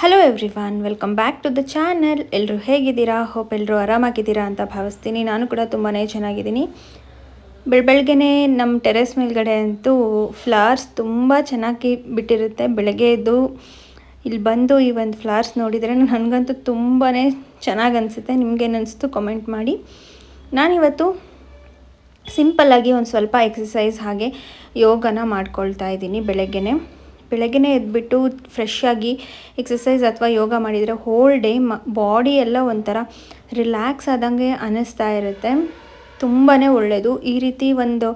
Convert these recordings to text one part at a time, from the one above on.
Hello everyone welcome back to the channel ಎಲ್ಲರೂ ಹೇಗಿದ್ದೀರಾ? Hope ಎಲ್ಲರೂ ಆರಾಮಾಗಿದ್ದೀರಾ ಅಂತ ಭಾವಿಸ್ತೀನಿ. ನಾನು ಕೂಡ ತುಂಬಾ ಚೆನ್ನಾಗಿದ್ದೀನಿ. ಬೆಳ ಬೆಳಗ್ಗೆನೇ ನಮ್ಮ ಟೆರೆಸ್ ಮೇಲ್ಗಡೆ ಅಂತೂ ಫ್ಲವರ್ಸ್ ತುಂಬ ಚೆನ್ನಾಗಿ ಬಿಟ್ಟಿರುತ್ತೆ. ಬೆಳಗ್ಗೆ ಎದ್ದು ಇಲ್ಲಿ ಬಂದು ಈ ಒಂದು ಫ್ಲವರ್ಸ್ ನೋಡಿದರೆ ನನಗಂತೂ ತುಂಬಾ ಚೆನ್ನಾಗಿ ಅನಿಸುತ್ತೆ. ನಿಮಗೇನಿಸ್ತು ಕಮೆಂಟ್ ಮಾಡಿ. ನಾನಿವತ್ತು ಸಿಂಪಲ್ಲಾಗಿ ಒಂದು ಸ್ವಲ್ಪ ಎಕ್ಸಸೈಸ್ ಹಾಗೆ ಯೋಗನ ಮಾಡ್ಕೊಳ್ತಾ ಇದ್ದೀನಿ ಬೆಳಗ್ಗೆನೆ. ಬೆಳಗ್ಗೆನೇ ಎದ್ಬಿಟ್ಟು ಫ್ರೆಶ್ ಆಗಿ ಎಕ್ಸಸೈಸ್ ಅಥವಾ ಯೋಗ ಮಾಡಿದರೆ ಹೋಲ್ ಡೇ ಮ ಬಾಡಿ ಎಲ್ಲ ಒಂಥರ ರಿಲ್ಯಾಕ್ಸ್ ಆದಂಗೆ ಅನ್ನಿಸ್ತಾ ಇರುತ್ತೆ. ತುಂಬಾ ಒಳ್ಳೆಯದು ಈ ರೀತಿ ಒಂದು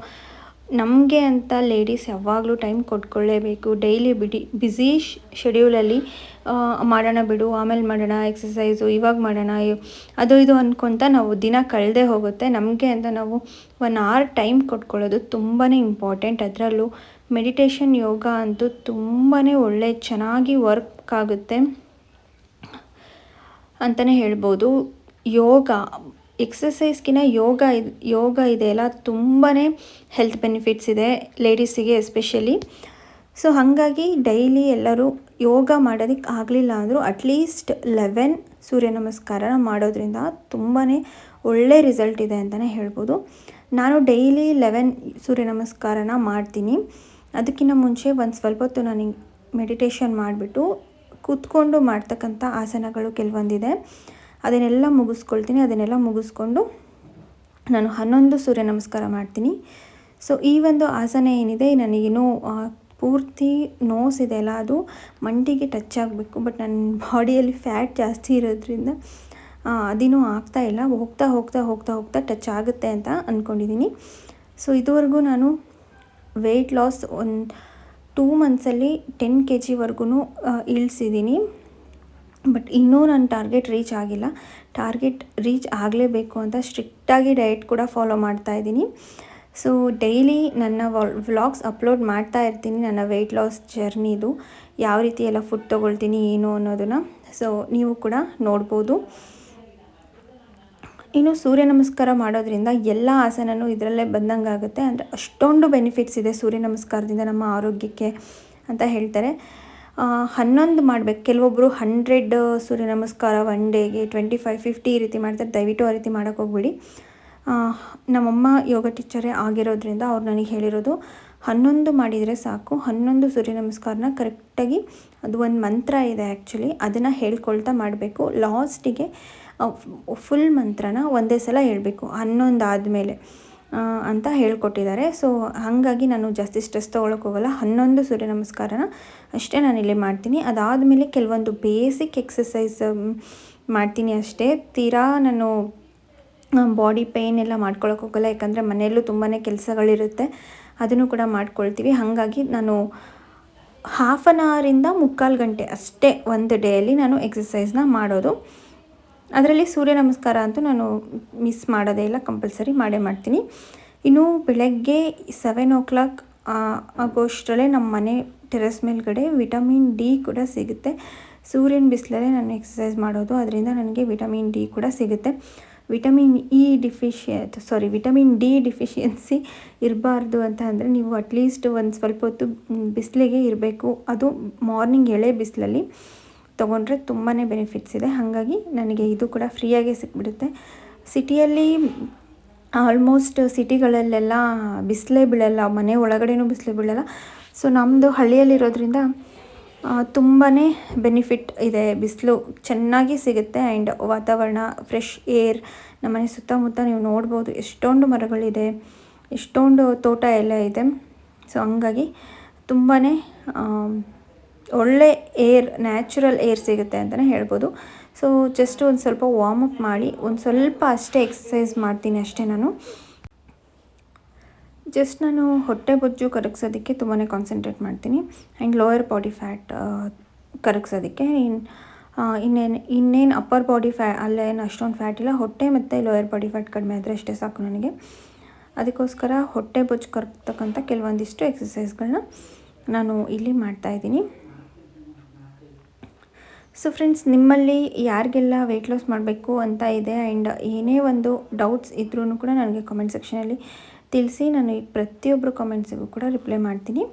ನಮಗೆ ಅಂತ ಲೇಡೀಸ್ ಯಾವಾಗಲೂ ಟೈಮ್ ಕೊಟ್ಕೊಳ್ಳೇಬೇಕು. ಡೈಲಿ ಬಿಡಿ ಬ್ಯುಸಿ ಶೆಡ್ಯೂಲಲ್ಲಿ ಮಾಡೋಣ ಬಿಡು, ಆಮೇಲೆ ಮಾಡೋಣ ಎಕ್ಸಸೈಸು ಇವಾಗ ಮಾಡೋಣ ಅದು ಇದು ಅಂದ್ಕೊತ ನಾವು ದಿನ ಕಳೆದೇ ಹೋಗುತ್ತೆ. ನಮಗೆ ಅಂತ ನಾವು ಒನ್ ಅವರ್ ಟೈಮ್ ಕೊಟ್ಕೊಳ್ಳೋದು ತುಂಬಾ ಇಂಪಾರ್ಟೆಂಟ್ ಅದರಲ್ಲೂ ಮೆಡಿಟೇಷನ್ ಯೋಗ ಅಂತೂ ತುಂಬಾ ಒಳ್ಳೆ, ಚೆನ್ನಾಗಿ ವರ್ಕ್ ಆಗುತ್ತೆ ಅಂತಲೇ ಹೇಳ್ಬೋದು. ಯೋಗ ಎಕ್ಸಸೈಸ್ಗಿನ ಯೋಗ ಇದು, ಯೋಗ ಇದೆಯಲ್ಲ ತುಂಬಾ ಹೆಲ್ತ್ ಬೆನಿಫಿಟ್ಸ್ ಇದೆ ಲೇಡೀಸಿಗೆ ಎಸ್ಪೆಷಲಿ ಸೊ ಹಾಗಾಗಿ ಡೈಲಿ ಎಲ್ಲರೂ ಯೋಗ ಮಾಡೋದಕ್ಕೆ ಆಗಲಿಲ್ಲ ಅಂದರೂ ಅಟ್ಲೀಸ್ಟ್ ಲೆವೆನ್ ಸೂರ್ಯ ನಮಸ್ಕಾರ ಮಾಡೋದ್ರಿಂದ ತುಂಬಾ ಒಳ್ಳೆ ರಿಸಲ್ಟ್ ಇದೆ ಅಂತಲೇ ಹೇಳ್ಬೋದು. ನಾನು ಡೈಲಿ ಲೆವೆನ್ ಸೂರ್ಯ ನಮಸ್ಕಾರನ ಮಾಡ್ತೀನಿ. ಅದಕ್ಕಿಂತ ಮುಂಚೆ ಒಂದು ಸ್ವಲ್ಪ ಹೊತ್ತು ನಾನು ಮೆಡಿಟೇಷನ್ ಮಾಡಿಬಿಟ್ಟು ಕೂತ್ಕೊಂಡು ಮಾಡ್ತಕ್ಕಂಥ ಆಸನಗಳು ಕೆಲವೊಂದಿದೆ. ಅದನ್ನೆಲ್ಲ ಮುಗಿಸ್ಕೊಳ್ತೀನಿ. ಅದನ್ನೆಲ್ಲ ಮುಗಿಸ್ಕೊಂಡು ನಾನು ಹನ್ನೊಂದು ಸೂರ್ಯ ನಮಸ್ಕಾರ ಮಾಡ್ತೀನಿ. ಸೊ ಈ ಒಂದು ಆಸನ ಏನಿದೆ ನನಗೇನು ಪೂರ್ತಿ ನೋಸ್ ಇದೆ ಅಲ್ಲ, ಅದು ಮಂಡಿಗೆ ಟಚ್ ಆಗಬೇಕು. ಬಟ್ ನನ್ನ ಬಾಡಿಯಲ್ಲಿ ಫ್ಯಾಟ್ ಜಾಸ್ತಿ ಇರೋದ್ರಿಂದ ಅದೇನೂ ಆಗ್ತಾ ಇಲ್ಲ. ಹೋಗ್ತಾ ಹೋಗ್ತಾ ಹೋಗ್ತಾ ಹೋಗ್ತಾ ಟಚ್ ಆಗುತ್ತೆ ಅಂತ ಅಂದ್ಕೊಂಡಿದ್ದೀನಿ ಸೊ ಇದುವರೆಗೂ ನಾನು ವೆಯ್ಟ್ ಲಾಸ್ ಒಂದು ಟೂ ಮಂತ್ಸಲ್ಲಿ ಟೆನ್ ಕೆ ಜಿವರೆಗೂ ಇಳಿಸಿದ್ದೀನಿ ಬಟ್ ಇನ್ನೂ ನನ್ನ ಟಾರ್ಗೆಟ್ ರೀಚ್ ಆಗಿಲ್ಲ. ಟಾರ್ಗೆಟ್ ರೀಚ್ ಆಗಲೇಬೇಕು ಅಂತ ಸ್ಟ್ರಿಕ್ಟಾಗಿ ಡಯಟ್ ಕೂಡ ಫಾಲೋ ಮಾಡ್ತಾ ಇದ್ದೀನಿ. ಸೊ ಡೈಲಿ ನನ್ನ ವ್ಲಾಗ್ಸ್ ಅಪ್ಲೋಡ್ ಮಾಡ್ತಾ ಇರ್ತೀನಿ ನನ್ನ ವೆಯ್ಟ್ ಲಾಸ್ ಜರ್ನಿದು ಯಾವ ರೀತಿ ಎಲ್ಲ ಫುಡ್ ತೊಗೊಳ್ತೀನಿ, ಏನು ಅನ್ನೋದನ್ನು. ಸೊ ನೀವು ಕೂಡ ನೋಡ್ಬೋದು. ಇನ್ನು ಸೂರ್ಯ ನಮಸ್ಕಾರ ಮಾಡೋದ್ರಿಂದ ಎಲ್ಲ ಆಸನನೂ ಇದರಲ್ಲೇ ಬಂದಂಗೆ ಆಗುತ್ತೆ ಅಂದರೆ ಅಷ್ಟೊಂದು ಬೆನಿಫಿಟ್ಸ್ ಇದೆ ಸೂರ್ಯ ನಮಸ್ಕಾರದಿಂದ ನಮ್ಮ ಆರೋಗ್ಯಕ್ಕೆ ಅಂತ ಹೇಳ್ತಾರೆ. ಹನ್ನೊಂದು ಮಾಡಬೇಕು. ಕೆಲವೊಬ್ಬರು ಹಂಡ್ರೆಡ್ ಸೂರ್ಯ ನಮಸ್ಕಾರ ಒನ್ ಡೇಗೆ ಟ್ವೆಂಟಿ ಫೈವ್ ಫಿಫ್ಟಿ ಈ ರೀತಿ ಮಾಡ್ತಾರೆ. ದಯವಿಟ್ಟು ಆ ರೀತಿ ಮಾಡೋಕ್ಕೆ ಹೋಗ್ಬಿಡಿ. ನಮ್ಮಮ್ಮ ಯೋಗ ಟೀಚರೇ ಆಗಿರೋದ್ರಿಂದ ಅವ್ರು ನನಗೆ ಹೇಳಿರೋದು ಹನ್ನೊಂದು ಮಾಡಿದರೆ ಸಾಕು. ಹನ್ನೊಂದು ಸೂರ್ಯ ನಮಸ್ಕಾರನ ಕರೆಕ್ಟಾಗಿ ಅದು ಒಂದು ಮಂತ್ರ ಇದೆ ಆ್ಯಕ್ಚುಲಿ ಅದನ್ನು ಹೇಳ್ಕೊಳ್ತಾ ಮಾಡಬೇಕು. ಲಾಸ್ಟಿಗೆ ಫುಲ್ ಮಂತ್ರನ ಒಂದೇ ಸಲ ಹೇಳಬೇಕು ಹನ್ನೊಂದು ಆದಮೇಲೆ ಅಂತ ಹೇಳ್ಕೊಟ್ಟಿದ್ದಾರೆ. ಸೊ ಹಾಗಾಗಿ ನಾನು ಜಾಸ್ತಿ ಸ್ಟ್ರೆಸ್ ತೊಗೊಳಕ್ಕೆ ಹೋಗಲ್ಲ. ಹನ್ನೊಂದು ಸೂರ್ಯ ನಮಸ್ಕಾರನ ಅಷ್ಟೇ ನಾನು ಇಲ್ಲಿ ಮಾಡ್ತೀನಿ. ಅದಾದಮೇಲೆ ಕೆಲವೊಂದು ಬೇಸಿಕ್ ಎಕ್ಸಸೈಸ್ ಮಾಡ್ತೀನಿ ಅಷ್ಟೇ. ತೀರಾ ನಾನು ಬಾಡಿ ಪೇಯ್ನ್ ಎಲ್ಲ ಮಾಡ್ಕೊಳಕ್ಕೆ ಹೋಗಲ್ಲ. ಯಾಕಂದರೆ ಮನೆಯಲ್ಲೂ ತುಂಬಾ ಕೆಲಸಗಳಿರುತ್ತೆ. ಅದನ್ನು ಕೂಡ ಮಾಡ್ಕೊಳ್ತೀವಿ. ಹಾಗಾಗಿ ನಾನು ಹಾಫ್ ಆನ್ ಅವರಿಂದ ಮುಕ್ಕಾಲು ಗಂಟೆ ಅಷ್ಟೇ ಒಂದು ಡೇಯಲ್ಲಿ ನಾನು ಎಕ್ಸಸೈಸ್ನ ಮಾಡೋದು. ಅದರಲ್ಲಿ ಸೂರ್ಯ ನಮಸ್ಕಾರ ಅಂತೂ ನಾನು ಮಿಸ್ ಮಾಡೋದೇ ಇಲ್ಲ, ಕಂಪಲ್ಸರಿ ಮಾಡೇ ಮಾಡ್ತೀನಿ. ಇನ್ನು ಬೆಳಗ್ಗೆ ಸೆವೆನ್ ಓ ಕ್ಲಾಕ್ ಆಗೋಷ್ಟರಲ್ಲೇ ನಮ್ಮ ಮನೆ ಟೆರೆಸ್ ಮೇಲ್ಗಡೆ ವಿಟಮಿನ್ ಡಿ ಕೂಡ ಸಿಗುತ್ತೆ. ಸೂರ್ಯನ ಬಿಸಿಲಲ್ಲೇ ನಾನು ಎಕ್ಸಸೈಸ್ ಮಾಡೋದು, ಅದರಿಂದ ನನಗೆ ವಿಟಮಿನ್ ಡಿ ಕೂಡ ಸಿಗುತ್ತೆ. Vitamin E ಡಿಫಿಷಿಯ sorry vitamin D deficiency ಇರಬಾರ್ದು ಅಂತ ಅಂದರೆ ನೀವು ಅಟ್ಲೀಸ್ಟ್ ಒಂದು ಸ್ವಲ್ಪ ಹೊತ್ತು ಬಿಸಿಲಿಗೆ ಇರಬೇಕು. ಅದು ಮಾರ್ನಿಂಗ್ ಎಳೆ ಬಿಸಿಲಲ್ಲಿ. ತೊಗೊಂಡ್ರೆ ತುಂಬಾ ಬೆನಿಫಿಟ್ಸ್ ಇದೆ. ಹಾಗಾಗಿ ನನಗೆ ಇದು ಕೂಡ ಫ್ರೀಯಾಗಿ ಸಿಕ್ಬಿಡುತ್ತೆ. ಸಿಟಿಯಲ್ಲಿ ಆಲ್ಮೋಸ್ಟ್ ಸಿಟಿಗಳಲ್ಲೆಲ್ಲ ಬಿಸಿಲೇ ಬೀಳಲ್ಲ, ಮನೆ ಒಳಗಡೆನೂ ಬಿಸಿಲೇ ಬೀಳಲ್ಲ. ಸೊ ನಮ್ಮದು ಹಳ್ಳಿಯಲ್ಲಿರೋದ್ರಿಂದ ತುಂಬಾ ಬೆನಿಫಿಟ್ ಇದೆ. ಬಿಸಿಲು ಚೆನ್ನಾಗಿ ಸಿಗುತ್ತೆ ಆ್ಯಂಡ್ ವಾತಾವರಣ ಫ್ರೆಶ್ ಏರ್ ನಮ್ಮನೆ ಸುತ್ತಮುತ್ತ ನೀವು ನೋಡ್ಬೋದು ಎಷ್ಟೊಂದು ಮರಗಳಿದೆ, ಎಷ್ಟೊಂದು ತೋಟ ಎಲ್ಲ ಇದೆ. ಸೊ ಹಂಗಾಗಿ ತುಂಬಾ ಒಳ್ಳೆ ಏರ್, ನ್ಯಾಚುರಲ್ ಏರ್ ಸಿಗುತ್ತೆ ಅಂತಲೇ ಹೇಳ್ಬೋದು. ಸೊ ಜಸ್ಟ್ ಒಂದು ಸ್ವಲ್ಪ ವಾರ್ಮ್ ಅಪ್ ಮಾಡಿ, ಒಂದು ಸ್ವಲ್ಪ ಅಷ್ಟೇ ಎಕ್ಸಸೈಸ್ ಮಾಡ್ತೀನಿ ಅಷ್ಟೇ ನಾನು. ಜಸ್ಟ್ ನಾನು ಹೊಟ್ಟೆ ಬೊಜ್ಜು ಕರಗಿಸೋದಕ್ಕೆ ತುಂಬಾ ಕಾನ್ಸಂಟ್ರೇಟ್ ಮಾಡ್ತೀನಿ. ಆ್ಯಂಡ್ ಲೋಯರ್ ಬಾಡಿ ಫ್ಯಾಟ್ ಕರಗಿಸೋದಕ್ಕೆ. ಇನ್ನು ಇನ್ನೇನು ಇನ್ನೇನು ಅಪ್ಪರ್ ಬಾಡಿ ಫ್ಯಾ ಅಲ್ಲೇನು ಅಷ್ಟೊಂದು ಫ್ಯಾಟ್ ಇಲ್ಲ. ಹೊಟ್ಟೆ ಮತ್ತು ಲೋಯರ್ ಬಾಡಿ ಫ್ಯಾಟ್ ಕಡಿಮೆ ಆದರೆ ಅಷ್ಟೇ ಸಾಕು ನನಗೆ. ಅದಕ್ಕೋಸ್ಕರ ಹೊಟ್ಟೆ ಬೊಜ್ಜು ಕರಗ್ತಕ್ಕಂಥ ಕೆಲವೊಂದಿಷ್ಟು ಎಕ್ಸಸೈಸ್ಗಳನ್ನ ನಾನು ಇಲ್ಲಿ ಮಾಡ್ತಾಯಿದ್ದೀನಿ ಸೊ ಫ್ರೆಂಡ್ಸ್ ನಿಮ್ಮಲ್ಲಿ ಯಾರಿಗೆಲ್ಲ ವೆಯ್ಟ್ ಲಾಸ್ ಮಾಡಬೇಕು ಅಂತ ಇದೆ ಆ್ಯಂಡ್ ಏನೇ ಒಂದು ಡೌಟ್ಸ್ ಇದ್ರೂ ಕೂಡ ನನಗೆ ಕಮೆಂಟ್ ಸೆಕ್ಷನಲ್ಲಿ ತಿಳಿಸಿ. ನಾನು ಈ ಪ್ರತಿಯೊಬ್ಬರು ಕಾಮೆಂಟ್ಸಿಗೂ ಕೂಡ ರಿಪ್ಲೈ ಮಾಡ್ತೀನಿ.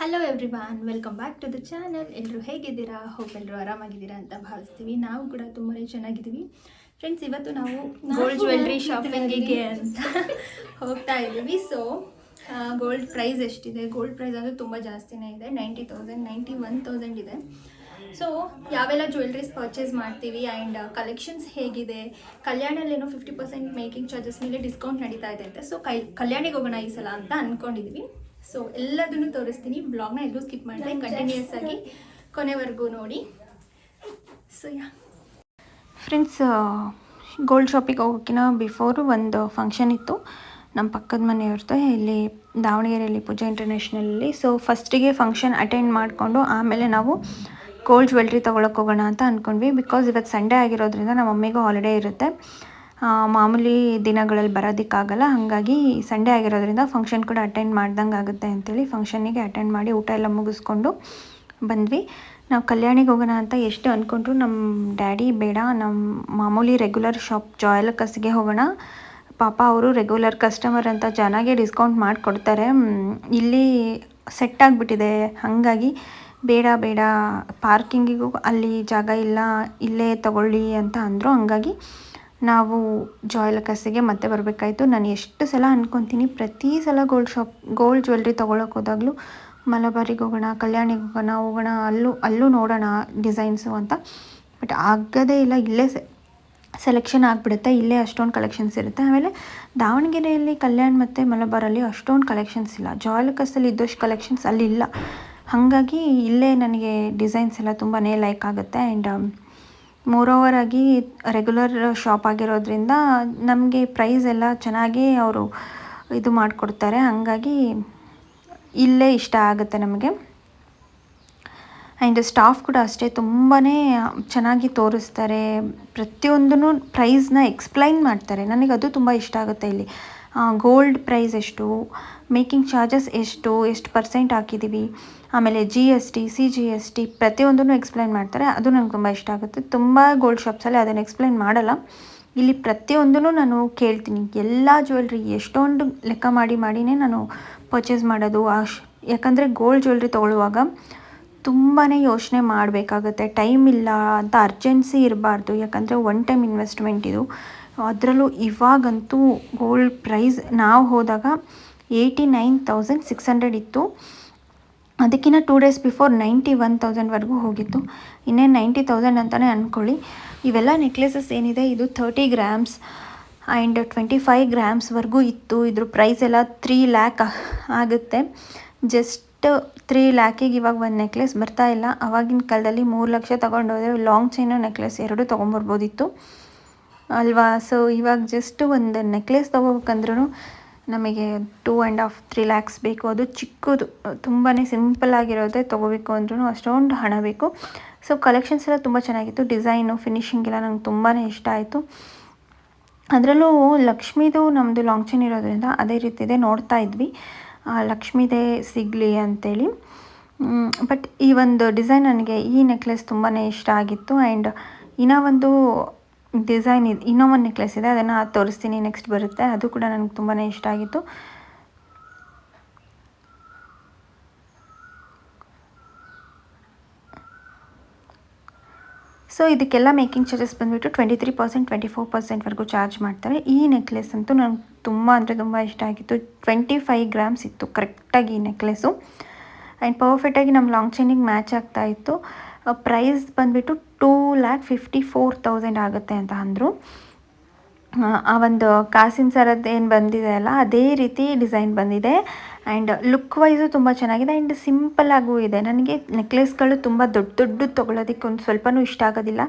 Hello everyone welcome back to the channel ಎಲ್ಲರೂ ಹೇಗಿದ್ದೀರಾ? ಹೋಪ್ ಎಲ್ಲರೂ ಆರಾಮಾಗಿದ್ದೀರಾ ಅಂತ ಭಾವಿಸ್ತೀವಿ. ನಾವು ಕೂಡ ತುಂಬಾ ಚೆನ್ನಾಗಿದ್ದೀವಿ. ಫ್ರೆಂಡ್ಸ್ ಇವತ್ತು ನಾವು ಗೋಲ್ಡ್ ಜ್ಯುವೆಲ್ರಿ ಶಾಪಿಂಗಿಗೆ ಅಂತ. ಹೋಗ್ತಾ ಇದ್ದೀವಿ. ಸೊ ಗೋಲ್ಡ್ ಪ್ರೈಸ್ ಎಷ್ಟಿದೆ? ಗೋಲ್ಡ್ ಪ್ರೈಸ್ ಅಂದರೆ ತುಂಬ ಜಾಸ್ತಿನೇ ಇದೆ. Ninety thousand ninety one thousand ಇದೆ. ಸೊ ಯಾವೆಲ್ಲ ಜ್ಯುವೆಲ್ರೀಸ್ ಪರ್ಚೇಸ್ ಮಾಡ್ತೀವಿ ಆ್ಯಂಡ್ ಕಲೆಕ್ಷನ್ಸ್ ಹೇಗಿದೆ? ಕಲ್ಯಾಣಲ್ಲೇನೋ ಫಿಫ್ಟಿ ಪರ್ಸೆಂಟ್ ಮೇಕಿಂಗ್ ಚಾರ್ಜಸ್ ಮೇಲೆ ಡಿಸ್ಕೌಂಟ್ ನಡೀತಾ ಇದೆ ಅಂತ. ಸೊ ಕೈ ಕಲ್ಯಾಣಿಗೆ ಹೋಗೋಣ ಈ ಸಲ ಅಂತ ಅಂದ್ಕೊಂಡಿದ್ವಿ ಸೊ ಎಲ್ಲದನ್ನು ತೋರಿಸ್ತೀನಿ. ಬ್ಲಾಗ್ನ ಎಲ್ಲೂ ಸ್ಕಿಪ್ ಮಾಡಿದೆ. ಕಂಟಿನ್ಯೂಸ್ ಆಗಿ ಕೊನೆವರೆಗೂ ನೋಡಿ. ಸೊ ಯಾ ಫ್ರೆಂಡ್ಸ್ ಗೋಲ್ಡ್ ಶಾಪಿಗೆ ಹೋಗೋಕ್ಕಿಂತ ಬಿಫೋರು ಒಂದು ಫಂಕ್ಷನ್ ಇತ್ತು. ನಮ್ಮ ಪಕ್ಕದ ಮನೆಯವ್ರದ್ದು, ಇಲ್ಲಿ ದಾವಣಗೆರೆಯಲ್ಲಿ ಪೂಜಾ ಇಂಟರ್ನ್ಯಾಷನಲಲ್ಲಿ ಸೊ ಫಸ್ಟಿಗೆ ಫಂಕ್ಷನ್ ಅಟೆಂಡ್ ಮಾಡಿಕೊಂಡು ಆಮೇಲೆ ನಾವು ಕೋಲ್ಡ್ ಜ್ಯುವೆಲ್ರಿ ತೊಗೊಳಕ್ಕೆ ಹೋಗೋಣ ಅಂತ ಅಂದ್ಕೊಂಡ್ವಿ ಬಿಕಾಸ್ ಇವತ್ತು ಸಂಡೇ ಆಗಿರೋದ್ರಿಂದ ನಮ್ಮ ಮಮ್ಮಿಗೂ ಹಾಲಿಡೇ ಇರುತ್ತೆ. ಮಾಮೂಲಿ ದಿನಗಳಲ್ಲಿ ಬರೋದಕ್ಕಾಗಲ್ಲ. ಹಾಗಾಗಿ ಸಂಡೇ ಆಗಿರೋದ್ರಿಂದ ಫಂಕ್ಷನ್ ಕೂಡ ಅಟೆಂಡ್ ಮಾಡ್ದಂಗೆ ಆಗುತ್ತೆ ಅಂಥೇಳಿ ಫಂಕ್ಷನ್ನಿಗೆ ಅಟೆಂಡ್ ಮಾಡಿ ಊಟ ಎಲ್ಲ ಮುಗಿಸ್ಕೊಂಡು ಬಂದ್ವಿ. ನಾವು ಕಲ್ಯಾಣಿಗೆ ಹೋಗೋಣ ಅಂತ ಎಷ್ಟು ಅಂದ್ಕೊಂಡ್ರು ನಮ್ಮ ಡ್ಯಾಡಿ ಬೇಡ ನಮ್ಮ ಮಾಮೂಲಿ ರೆಗ್ಯುಲರ್ ಶಾಪ್ ಜಾಯಲಕಸ್ಗೆ ಹೋಗೋಣ. ಪಾಪ ಅವರು ರೆಗ್ಯುಲರ್ ಕಸ್ಟಮರ್ ಅಂತ ಚೆನ್ನಾಗೇ ಡಿಸ್ಕೌಂಟ್ ಮಾಡಿಕೊಡ್ತಾರೆ. ಇಲ್ಲಿ ಸೆಟ್ ಆಗಿಬಿಟ್ಟಿದೆ. ಹಾಗಾಗಿ ಬೇಡ ಬೇಡ. ಪಾರ್ಕಿಂಗಿಗೂ ಅಲ್ಲಿ ಜಾಗ ಇಲ್ಲ, ಇಲ್ಲೇ ತಗೊಳ್ಳಿ ಅಂತ ಅಂದರು. ಹಂಗಾಗಿ ನಾವು ಜಾಯ್ಲಕಸ್ಸಿಗೆ ಮತ್ತೆ ಬರಬೇಕಾಯ್ತು. ನಾನು ಎಷ್ಟು ಸಲ ಅಂದ್ಕೊತೀನಿ ಪ್ರತಿ ಸಲ ಗೋಲ್ಡ್ ಶಾಪ್ ಗೋಲ್ಡ್ ಜ್ಯುವೆಲ್ರಿ ತೊಗೊಳಕ್ಕೆ ಹೋದಾಗಲೂ ಮಲಬಾರಿಗೆ ಹೋಗೋಣ, ಕಲ್ಯಾಣಿಗೆ ಹೋಗೋಣ ಹೋಗೋಣ, ಅಲ್ಲೂ ಅಲ್ಲೂ ನೋಡೋಣ ಡಿಸೈನ್ಸು ಅಂತ. ಬಟ್ ಆಗದೇ ಇಲ್ಲ, ಇಲ್ಲೇ ಸೆಲೆಕ್ಷನ್ ಆಗಿಬಿಡುತ್ತೆ. ಇಲ್ಲೇ ಅಷ್ಟೊಂದು ಕಲೆಕ್ಷನ್ಸ್ ಇರುತ್ತೆ. ಆಮೇಲೆ ದಾವಣಗೆರೆಯಲ್ಲಿ ಕಲ್ಯಾಣ್ ಮತ್ತು ಮಲಬಾರಲ್ಲಿ ಅಷ್ಟೊಂದು ಕಲೆಕ್ಷನ್ಸ್ ಇಲ್ಲ. ಜಾಲಕಸಲ್ಲಿ ಇದ್ದಷ್ಟು ಕಲೆಕ್ಷನ್ಸ್ ಅಲ್ಲಿ ಇಲ್ಲ. ಹಾಗಾಗಿ ಇಲ್ಲೇ ನನಗೆ ಡಿಸೈನ್ಸ್ ಎಲ್ಲ ತುಂಬಾ ಲೈಕ್ ಆಗುತ್ತೆ. ಆ್ಯಂಡ್ ಮೋರೋವರ್ ಆಗಿ ರೆಗ್ಯುಲರ್ ಶಾಪ್ ಆಗಿರೋದ್ರಿಂದ ನಮಗೆ ಪ್ರೈಸ್ ಎಲ್ಲ ಚೆನ್ನಾಗಿ ಅವರು ಇದು ಮಾಡಿಕೊಡ್ತಾರೆ. ಹಾಗಾಗಿ ಇಲ್ಲೇ ಇಷ್ಟ ಆಗುತ್ತೆ ನಮಗೆ. ಆ್ಯಂಡ್ ಸ್ಟಾಫ್ ಕೂಡ ಅಷ್ಟೇ ತುಂಬಾ ಚೆನ್ನಾಗಿ ತೋರಿಸ್ತಾರೆ. ಪ್ರತಿಯೊಂದೂ ಪ್ರೈಸ್ನ ಎಕ್ಸ್ಪ್ಲೈನ್ ಮಾಡ್ತಾರೆ. ನನಗೆ ಅದು ತುಂಬ ಇಷ್ಟ ಆಗುತ್ತೆ ಇಲ್ಲಿ. ಗೋಲ್ಡ್ ಪ್ರೈಸ್ ಎಷ್ಟು? ಮೇಕಿಂಗ್ ಚಾರ್ಜಸ್ ಎಷ್ಟು? ಎಷ್ಟು ಪರ್ಸೆಂಟ್ ಹಾಕಿದ್ದೀವಿ? ಆಮೇಲೆ G S T C G S T ಪ್ರತಿಯೊಂದನ್ನು ಎಕ್ಸ್ಪ್ಲೈನ್ ಮಾಡ್ತಾರೆ. ಅದು ನನಗೆ ತುಂಬ ಇಷ್ಟ ಆಗುತ್ತೆ. ತುಂಬ ಗೋಲ್ಡ್ ಶಾಪ್ಸಲ್ಲಿ ಅದನ್ನು ಎಕ್ಸ್ಪ್ಲೈನ್ ಮಾಡಲ್ಲ. ಇಲ್ಲಿ ಪ್ರತಿಯೊಂದನ್ನು ನಾನು ಕೇಳ್ತೀನಿ. ಎಲ್ಲ ಜ್ಯುವೆಲ್ರಿ ಎಷ್ಟೊಂದು ಲೆಕ್ಕ ಮಾಡಿ ಮಾಡಿನೇ ನಾನು ಪರ್ಚೇಸ್ ಮಾಡೋದು. ಆಶ್ ಯಾಕಂದರೆ ಗೋಲ್ಡ್ ಜ್ಯುವೆಲ್ರಿ ತೊಗೊಳ್ಳುವಾಗ ತುಂಬಾ ಯೋಚನೆ ಮಾಡಬೇಕಾಗತ್ತೆ. ಟೈಮ್ ಇಲ್ಲ ಅಂತ ಅರ್ಜೆನ್ಸಿ ಇರಬಾರ್ದು. ಯಾಕಂದರೆ ಒನ್ ಟೈಮ್ ಇನ್ವೆಸ್ಟ್ಮೆಂಟ್ ಇದು. ಅದರಲ್ಲೂ ಇವಾಗಂತೂ ಗೋಲ್ಡ್ ಪ್ರೈಸ್ ನಾವು ಹೋದಾಗ eighty nine thousand six hundred ಇತ್ತು. ಅದಕ್ಕಿಂತ two days before ninety one ತೌಸಂಡ್ವರೆಗೂ ಹೋಗಿತ್ತು. ಇನ್ನೇ ನೈಂಟಿ ತೌಸಂಡ್ ಅಂತಲೇ ಅಂದ್ಕೊಳ್ಳಿ ಇವೆಲ್ಲ ನೆಕ್ಲೆಸಸ್ ಏನಿದೆ? ಇದು thirty grams and twenty five ಗ್ರಾಮ್ಸ್ವರೆಗೂ ಇತ್ತು. ಇದ್ರ ಪ್ರೈಸ್ ಎಲ್ಲ ತ್ರೀ ಲ್ಯಾಕ್ ಆಗುತ್ತೆ. ಜಸ್ಟ್ ತ್ರೀ ಲ್ಯಾಕಿಗೆ ಇವಾಗ ಒಂದು ನೆಕ್ಲೆಸ್ ಬರ್ತಾ ಇಲ್ಲ. ಅವಾಗಿನ ಕಾಲದಲ್ಲಿ ಮೂರು ಲಕ್ಷ ತೊಗೊಂಡೋದ್ರೆ ಲಾಂಗ್ ಚೈನು ನೆಕ್ಲೆಸ್ ಎರಡೂ ತೊಗೊಂಬರ್ಬೋದಿತ್ತು. ಅಲ್ವಾ? ಸೊ ಇವಾಗ ಜಸ್ಟ್ ಒಂದು ನೆಕ್ಲೆಸ್ ತೊಗೋಬೇಕಂದ್ರೂ ನಮಗೆ two and half three lakhs ಬೇಕು. ಅದು ಚಿಕ್ಕದು. ತುಂಬಾ ಸಿಂಪಲ್ ಆಗಿರೋದೇ ತೊಗೋಬೇಕು ಅಂದ್ರೂ ಅಷ್ಟೊಂದು ಹಣ ಬೇಕು. ಸೊ ಕಲೆಕ್ಷನ್ಸ್ ಎಲ್ಲ ತುಂಬ ಚೆನ್ನಾಗಿತ್ತು. ಡಿಸೈನು ಫಿನಿಶಿಂಗ್ ಎಲ್ಲ ನಂಗೆ ತುಂಬಾ ಇಷ್ಟ ಆಯಿತು. ಅದರಲ್ಲೂ ಲಕ್ಷ್ಮೀದು ನಮ್ಮದು ಲಾಂಗ್ ಚೈನ್ ಇರೋದ್ರಿಂದ ಅದೇ ರೀತಿ ಇದೆ ನೋಡ್ತಾ ಇದ್ವಿ. ಲಕ್ಷ್ಮೀದೇ ಸಿಗಲಿ ಅಂತೇಳಿ. ಬಟ್ ಈ ಒಂದು ಡಿಸೈನ್ ನನಗೆ ಈ ನೆಕ್ಲೆಸ್ ತುಂಬಾ ಇಷ್ಟ ಆಗಿತ್ತು ಆ್ಯಂಡ್ ಇನ್ನೂ ಒಂದು ಡಿಸೈನ್ ಇದೆ ಇನ್ನೂ ಒಂದು ನೆಕ್ಲೆಸ್ ಇದೆ, ಅದನ್ನು ತೋರಿಸ್ತೀನಿ ನೆಕ್ಸ್ಟ್ ಬರುತ್ತೆ, ಅದು ಕೂಡ ನನಗೆ ತುಂಬಾ ಇಷ್ಟ ಆಗಿತ್ತು. ಸೊ ಇದಕ್ಕೆಲ್ಲ ಮೇಕಿಂಗ್ ಚಾರ್ಜಸ್ ಬಂದುಬಿಟ್ಟು twenty three percent twenty four ಪರ್ಸೆಂಟ್ವರೆಗೂ charge ಮಾಡ್ತಾರೆ. ಈ ನೆಕ್ಲೆಸ್ ಅಂತೂ ನನಗೆ ತುಂಬ ಅಂದರೆ ತುಂಬ ಇಷ್ಟ ಆಗಿತ್ತು. ಟ್ವೆಂಟಿ ಫೈವ್ ಗ್ರಾಮ್ಸ್ ಇತ್ತು ಕರೆಕ್ಟಾಗಿ ಈ ನೆಕ್ಲೆಸ್ಸು ಆ್ಯಂಡ್ ಪರ್ಫೆಕ್ಟಾಗಿ ನಮ್ಮ ಲಾಂಗ್ ಚೈನಿಗೆ ಮ್ಯಾಚ್ ಆಗ್ತಾ ಇತ್ತು. ಪ್ರೈಸ್ ಬಂದುಬಿಟ್ಟು two lakh fifty four thousand ಆಗುತ್ತೆ ಅಂತ ಅಂದರು. ಆ ಒಂದು ಕಾಸಿನ ಸರದ್ದು ಏನು ಬಂದಿದೆ ಅಲ್ಲ, ಅದೇ ರೀತಿ ಡಿಸೈನ್ ಬಂದಿದೆ. ಆ್ಯಂಡ್ ಲುಕ್ ವೈಸು ತುಂಬ ಚೆನ್ನಾಗಿದೆ. ಆ್ಯಂಡ್ ಸಿಂಪಲ್ಲಾಗೂ ಇದೆ. ನನಗೆ ನೆಕ್ಲೆಸ್ಗಳು ತುಂಬ ದೊಡ್ಡ ದೊಡ್ಡ ತೊಗೊಳೋದಕ್ಕೆ ಒಂದು ಸ್ವಲ್ಪನೂ ಇಷ್ಟ ಆಗೋದಿಲ್ಲ.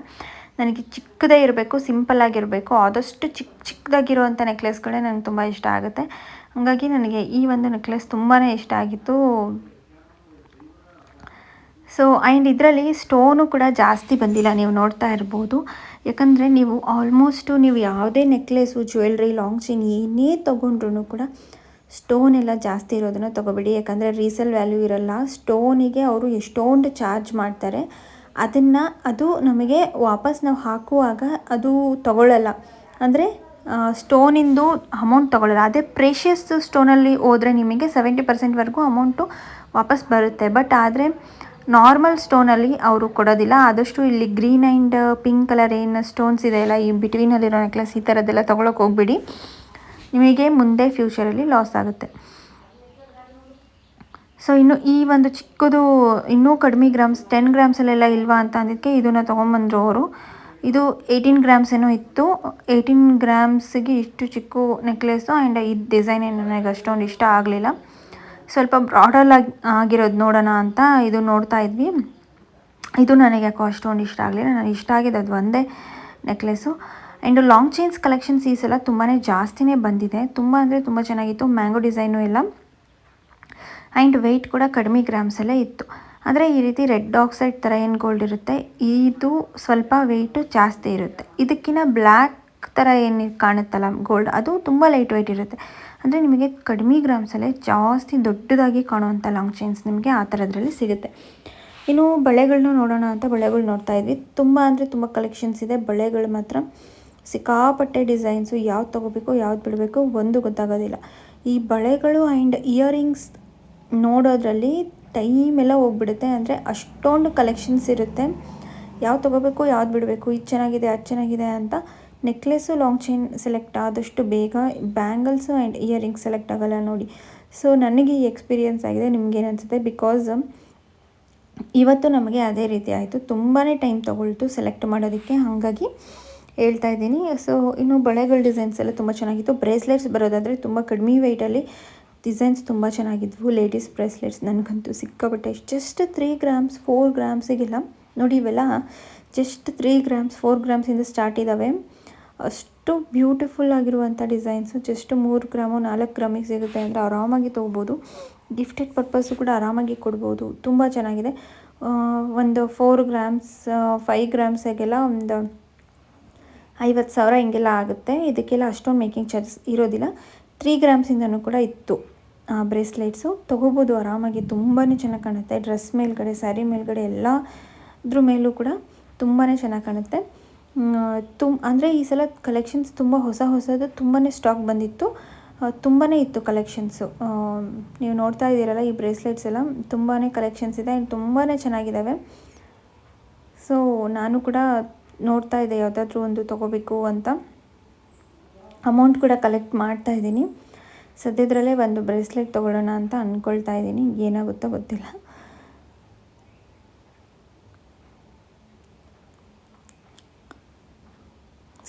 ನನಗೆ ಚಿಕ್ಕದೇ ಇರಬೇಕು ಸಿಂಪಲ್ ಆಗಿರಬೇಕು. ಆದಷ್ಟು ಚಿಕ್ಕ ಚಿಕ್ಕದಾಗಿರುವಂಥ ನೆಕ್ಲೆಸ್ಗಳೇ ನನಗೆ ತುಂಬ ಇಷ್ಟ ಆಗುತ್ತೆ. ಹಾಗಾಗಿ ನನಗೆ ಈ ಒಂದು ನೆಕ್ಲೆಸ್ ತುಂಬಾ ಇಷ್ಟ ಆಗಿತ್ತು. ಸೊ ಆ್ಯಂಡ್ ಇದರಲ್ಲಿ ಸ್ಟೋನು ಕೂಡ ಜಾಸ್ತಿ ಬಂದಿಲ್ಲ. ನೀವು ನೋಡ್ತಾ ಇರ್ಬೋದು. ಯಾಕಂದರೆ ನೀವು ಆಲ್ಮೋಸ್ಟು ನೀವು ಯಾವುದೇ ನೆಕ್ಲೆಸು ಜ್ಯುವೆಲ್ರಿ ಲಾಂಗ್ ಚೈನ್ ಏನೇ ತೊಗೊಂಡ್ರು ಕೂಡ ಸ್ಟೋನ್ ಎಲ್ಲ ಜಾಸ್ತಿ ಇರೋದನ್ನು ತೊಗೋಬೇಡಿ. ಯಾಕಂದರೆ ರೀಸೇಲ್ ವ್ಯಾಲ್ಯೂ ಇರಲ್ಲ. ಸ್ಟೋನಿಗೆ ಅವರು ಎಷ್ಟೊಂದು ಚಾರ್ಜ್ ಮಾಡ್ತಾರೆ. ಅದನ್ನು ಅದು ನಮಗೆ ವಾಪಸ್ ನಾವು ಹಾಕುವಾಗ ಅದು ತಗೊಳ್ಳಲ್ಲ ಅಂದರೆ ಸ್ಟೋನಿಂದು ಅಮೌಂಟ್ ತೊಗೊಳ್ಳಲ್ಲ ಅದೇ ಪ್ರೇಷಿಯಸ್ ಸ್ಟೋನಲ್ಲಿ ಹೋದರೆ ನಿಮಗೆ ಸೆವೆಂಟಿ ಪರ್ಸೆಂಟ್ವರೆಗೂ ಅಮೌಂಟು ವಾಪಸ್ ಬರುತ್ತೆ. ಬಟ್ ಆದರೆ ನಾರ್ಮಲ್ ಸ್ಟೋನಲ್ಲಿ ಅವರು ಕೊಡೋದಿಲ್ಲ. ಆದಷ್ಟು ಇಲ್ಲಿ ಗ್ರೀನ್ ಆ್ಯಂಡ್ ಪಿಂಕ್ ಕಲರ್ ಏನು ಸ್ಟೋನ್ಸ್ ಇದೆಯಲ್ಲ ಈ ಬಿಟ್ವೀನಲ್ಲಿರೋ ನೆಕ್ಲೆಸ್ ಈ ಥರದ್ದೆಲ್ಲ ತೊಗೊಳಕ್ಕೆ ಹೋಗ್ಬಿಡಿ. ನಿಮಗೆ ಮುಂದೆ ಫ್ಯೂಚರಲ್ಲಿ ಲಾಸ್ ಆಗುತ್ತೆ. ಸೊ ಇನ್ನು ಈ ಒಂದು ಚಿಕ್ಕದು, ಇನ್ನೂ ಕಡಿಮೆ ಗ್ರಾಮ್ಸ್ ಟೆನ್ ಗ್ರಾಮ್ಸಲ್ಲೆಲ್ಲ ಇಲ್ವಾ ಅಂತ ಅಂದಿದ್ದಕ್ಕೆ ಇದನ್ನು ತೊಗೊಂಬಂದರು ಅವರು. ಇದು ಏಯ್ಟೀನ್ ಗ್ರಾಮ್ಸ್ ಏನೋ ಇತ್ತು. ಏಯ್ಟೀನ್ ಗ್ರಾಮ್ಸಿಗೆ ಇಷ್ಟು ಚಿಕ್ಕ ನೆಕ್ಲೆಸ್ಸು ಆ್ಯಂಡ್ ಈ ಡಿಸೈನ್ ಏನು ನನಗೆ ಅಷ್ಟೊಂದು ಇಷ್ಟ ಆಗಲಿಲ್ಲ. ಸ್ವಲ್ಪ ಬ್ರಾಡಲ್ ಆಗಿ ಆಗಿರೋದು ನೋಡೋಣ ಅಂತ ಇದು ನೋಡ್ತಾ ಇದ್ವಿ. ಇದು ನನಗೆ ಯಾಕೋ ಅಷ್ಟೊಂದು ಇಷ್ಟ ಆಗಲಿಲ್ಲ. ನನಗೆ ಇಷ್ಟ ಆಗಿದೆ ಅದು ಒಂದೇ necklace and long chains collections ಈ ಎಲ್ಲ ತುಂಬಾ ಜಾಸ್ತಿನೇ ಬಂದಿದೆ. ತುಂಬ ಅಂದರೆ ತುಂಬ ಚೆನ್ನಾಗಿತ್ತು. ಮ್ಯಾಂಗೋ ಡಿಸೈನು ಎಲ್ಲ. ಆ್ಯಂಡ್ ವೆಯ್ಟ್ ಕೂಡ ಕಡಿಮೆ ಗ್ರಾಮ್ಸಲ್ಲೇ ಇತ್ತು. ಆದರೆ ಈ ರೀತಿ ರೆಡ್ ಆಕ್ಸೈಡ್ ಥರ ಏನು ಗೋಲ್ಡ್ ಇರುತ್ತೆ? ಇದು ಸ್ವಲ್ಪ ವೆಯ್ಟು ಜಾಸ್ತಿ ಇರುತ್ತೆ. ಇದಕ್ಕಿಂತ ಬ್ಲ್ಯಾಕ್ ಥರ ಏನು ಕಾಣುತ್ತಲ್ಲ ಗೋಲ್ಡ್ ಅದು ತುಂಬ ಲೈಟ್ ವೈಟ್ ಇರುತ್ತೆ. ಅಂದರೆ ನಿಮಗೆ ಕಡಿಮೆ ಗ್ರಾಮ್ಸಲ್ಲೇ ಜಾಸ್ತಿ ದೊಡ್ಡದಾಗಿ ಕಾಣುವಂಥ ಲಾಂಗ್ ಚೈನ್ಸ್ ನಿಮಗೆ ಆ ಥರದ್ರಲ್ಲಿ ಸಿಗುತ್ತೆ. ಇನ್ನು ಬಳೆಗಳನ್ನ ನೋಡೋಣ ಅಂತ ಬಳೆಗಳು ನೋಡ್ತಾ ಇದ್ವಿ. ತುಂಬ ಅಂದರೆ ತುಂಬ ಕಲೆಕ್ಷನ್ಸ್ ಇದೆ. ಬಳೆಗಳು ಮಾತ್ರ ಸಿಕ್ಕಾಪಟ್ಟೆ ಡಿಸೈನ್ಸು ಯಾವ್ದು ತೊಗೋಬೇಕು, ಯಾವ್ದು ಬಿಡಬೇಕು ಒಂದು ಗೊತ್ತಾಗೋದಿಲ್ಲ. ಈ ಬಳೆಗಳು ಆ್ಯಂಡ್ ಇಯರಿಂಗ್ಸ್ ನೋಡೋದ್ರಲ್ಲಿ ಟೈಮ್ ಎಲ್ಲ ಹೋಗ್ಬಿಡುತ್ತೆ. ಅಂದರೆ ಅಷ್ಟೊಂದು ಕಲೆಕ್ಷನ್ಸ್ ಇರುತ್ತೆ. ಯಾವ್ದು ತೊಗೋಬೇಕು, ಯಾವ್ದು ಬಿಡಬೇಕು, ಇದು ಚೆನ್ನಾಗಿದೆ, ಅದು ಚೆನ್ನಾಗಿದೆ ಅಂತ ನೆಕ್ಲೆಸ್ಸು ಲಾಂಗ್ ಚೈನ್ ಸೆಲೆಕ್ಟ್ ಆದಷ್ಟು ಬೇಗ ಬ್ಯಾಂಗಲ್ಸು ಆ್ಯಂಡ್ ಇಯರಿಂಗ್ಸ್ ಸೆಲೆಕ್ಟ್ ಆಗೋಲ್ಲ ನೋಡಿ. ಸೊ, ನನಗೆ ಈ ಎಕ್ಸ್ಪೀರಿಯೆನ್ಸ್ ಆಗಿದೆ ನಿಮ್ಗೇನು ಅನಿಸುತ್ತೆ? ಬಿಕಾಸ್ ಇವತ್ತು ನಮಗೆ ಅದೇ ರೀತಿ ಆಯಿತು. ತುಂಬಾ ಟೈಮ್ ತೊಗೊಳ್ತು ಸೆಲೆಕ್ಟ್ ಮಾಡೋದಕ್ಕೆ. ಹಾಗಾಗಿ ಹೇಳ್ತಾ ಇದ್ದೀನಿ. ಸೊ, ಇನ್ನು ಬಳೆಗಳ ಡಿಸೈನ್ಸ್ ಎಲ್ಲ ತುಂಬ ಚೆನ್ನಾಗಿತ್ತು. ಬ್ರೇಸ್ಲೆಟ್ಸ್ ಬರೋದಾದರೆ ತುಂಬ ಕಡಿಮೆ ವೆಯ್ಟಲ್ಲಿ ಡಿಸೈನ್ಸ್ ತುಂಬ ಚೆನ್ನಾಗಿದ್ವು. ಲೇಡೀಸ್ ಬ್ರೇಸ್ಲೆಟ್ಸ್ ನನಗಂತೂ ಸಿಕ್ಕಾಪಟ್ಟೆ ಜಸ್ಟ್ ತ್ರೀ ಗ್ರಾಮ್ಸ್ ಫೋರ್ ಗ್ರಾಮ್ಸಿಗೆಲ್ಲ ನೋಡಿ ಇವೆಲ್ಲ, ಜಸ್ಟ್ ತ್ರೀ ಗ್ರಾಮ್ಸ್ ಫೋರ್ ಗ್ರಾಮ್ಸಿಂದ ಸ್ಟಾರ್ಟ್ ಇದ್ದಾವೆ ಅಷ್ಟು ಬ್ಯೂಟಿಫುಲ್ ಆಗಿರುವಂಥ ಡಿಸೈನ್ಸು ಜಸ್ಟ್ ಮೂರು ಗ್ರಾಮು, ನಾಲ್ಕು ಗ್ರಾಮಿಗೆ ಸಿಗುತ್ತೆ ಅಂದರೆ ಆರಾಮಾಗಿ ತೊಗೋಬೋದು. ಗಿಫ್ಟೆಡ್ ಪರ್ಪಸ್ಸು ಕೂಡ ಆರಾಮಾಗಿ ಕೊಡ್ಬೋದು. ತುಂಬ ಚೆನ್ನಾಗಿದೆ. ಒಂದು ಫೋರ್ ಗ್ರಾಮ್ಸ್ ಫೈವ್ ಗ್ರಾಮ್ಸಾಗೆಲ್ಲ ಒಂದು ಐವತ್ತು ಸಾವಿರ ಹಿಂಗೆಲ್ಲ ಆಗುತ್ತೆ. ಇದಕ್ಕೆಲ್ಲ ಅಷ್ಟೊಂದು ಮೇಕಿಂಗ್ ಚಾರ್ಜಸ್ ಇರೋದಿಲ್ಲ. ತ್ರೀ ಗ್ರಾಮ್ಸಿಂದನೂ ಕೂಡ ಇತ್ತು ಬ್ರೇಸ್ಲೆಟ್ಸು. ತೊಗೋಬೋದು ಆರಾಮಾಗಿ. ತುಂಬಾ ಚೆನ್ನಾಗಿ ಕಾಣುತ್ತೆ. ಡ್ರೆಸ್ ಮೇಲ್ಗಡೆ ಸ್ಯಾರಿ ಮೇಲ್ಗಡೆ ಎಲ್ಲದ್ರ ಮೇಲೂ ಕೂಡ ತುಂಬಾ ಚೆನ್ನಾಗಿ ಕಾಣುತ್ತೆ. ತುಮ್, ಅಂದರೆ ಈ ಸಲ ಕಲೆಕ್ಷನ್ಸ್ ತುಂಬ ಹೊಸ ಹೊಸದು ತುಂಬಾ ಸ್ಟಾಕ್ ಬಂದಿತ್ತು. ತುಂಬಾ ಇತ್ತು ಕಲೆಕ್ಷನ್ಸು ನೀವು ನೋಡ್ತಾ ಇದ್ದೀರಲ್ಲ ಈ ಬ್ರೇಸ್ಲೆಟ್ಸ್ ಎಲ್ಲ ತುಂಬಾ ಕಲೆಕ್ಷನ್ಸ್ ಇದೆ ತುಂಬಾ ಚೆನ್ನಾಗಿದ್ದಾವೆ ಸೊ ನಾನು ಕೂಡ ನೋಡ್ತಾ ಇದ್ದೆ, ಯಾವುದಾದ್ರೂ ಒಂದು ತೊಗೋಬೇಕು ಅಂತ. ಅಮೌಂಟ್ ಕೂಡ ಕಲೆಕ್ಟ್ ಮಾಡ್ತಾ ಇದ್ದೀನಿ. ಸದ್ಯದರಲ್ಲೇ ಒಂದು ಬ್ರೇಸ್ಲೆಟ್ ತೊಗೊಳ್ಳೋಣ ಅಂತ ಅಂದ್ಕೊಳ್ತಾ ಇದ್ದೀನಿ. ಏನಾಗುತ್ತೋ ಗೊತ್ತಿಲ್ಲ.